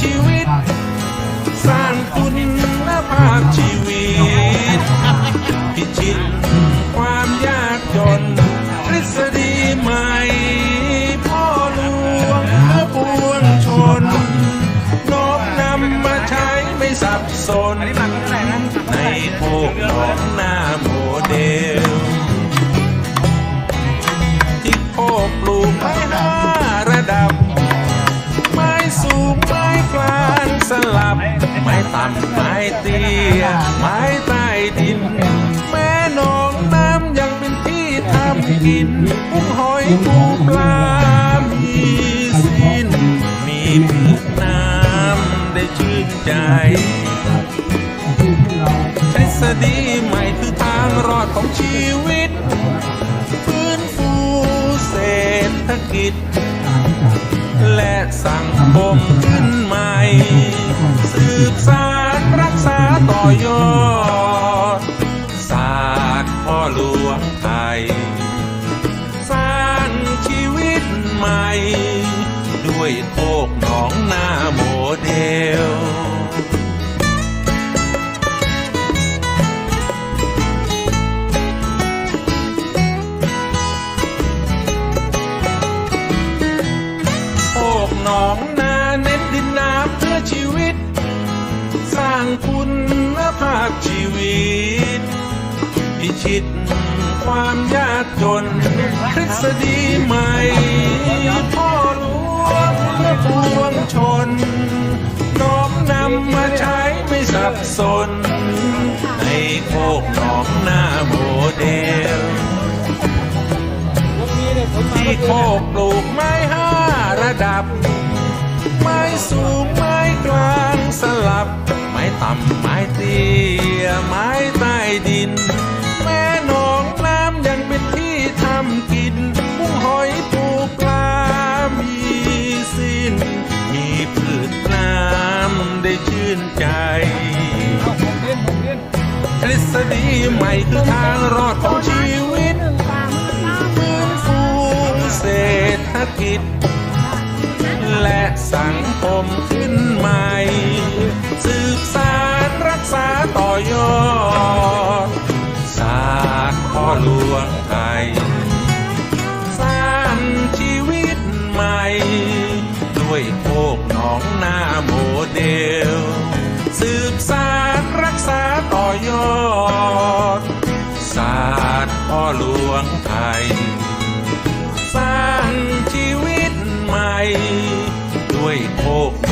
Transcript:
ชีวิต สร้างคุณภาพชีวิต พิชิตความยากจนทฤษฎีใหม่ พ่อหลวงเพื่อปวงชนน้อมนำมาใช้ไม่สับสน ในโคกหนองนาโมเดล ไม้ใต้ดิน แม่หนองน้ำยังเป็นที่ทำกินกุ้งหอยปูปลามีสิ้น มีพืชน้ำได้ชื่นใจทฤษฎีใหม่คือทางรอดของชีวิตฟื้นฟูเศรษฐกิจ และสังคมขึ้นม่สื องนาเน้นดินน้ำเพื่อชีวิต สร้างคุณภาพชีวิต พิชิตความยากจนทฤษฎีใหม่ พ่อหลวงเพื่อปวงชน น้อมนำมาใช้ไม่สับสน ในโคกหนองนาโมเดลที่โคกปลูกไม้ห้าระดับ สูงไม้กลางสลับ ไม้ต่ำไม้เตี้ยไม้ใต้ดิน แม่หนองน้ำยังเป็นที่ทำกินกุ้งหอยปูปลา มีสิ้น มีพืชน้ำได้ชื่นใจทฤษฎีใหม่คือทางรอดของชีวิตฟื้นฟูเศรษฐกิจ และสัง คมขึ้นใหม่ สืบสารรักษาต่อยอดศาสตร์พ่อหลวงไทยสร้างชีวิตใหม่ ด้วยโคกหนองนาโมเดล สืบสารรักษาต่อยอดศาสตร์พ่อหลวงไทยสร้าง Oh.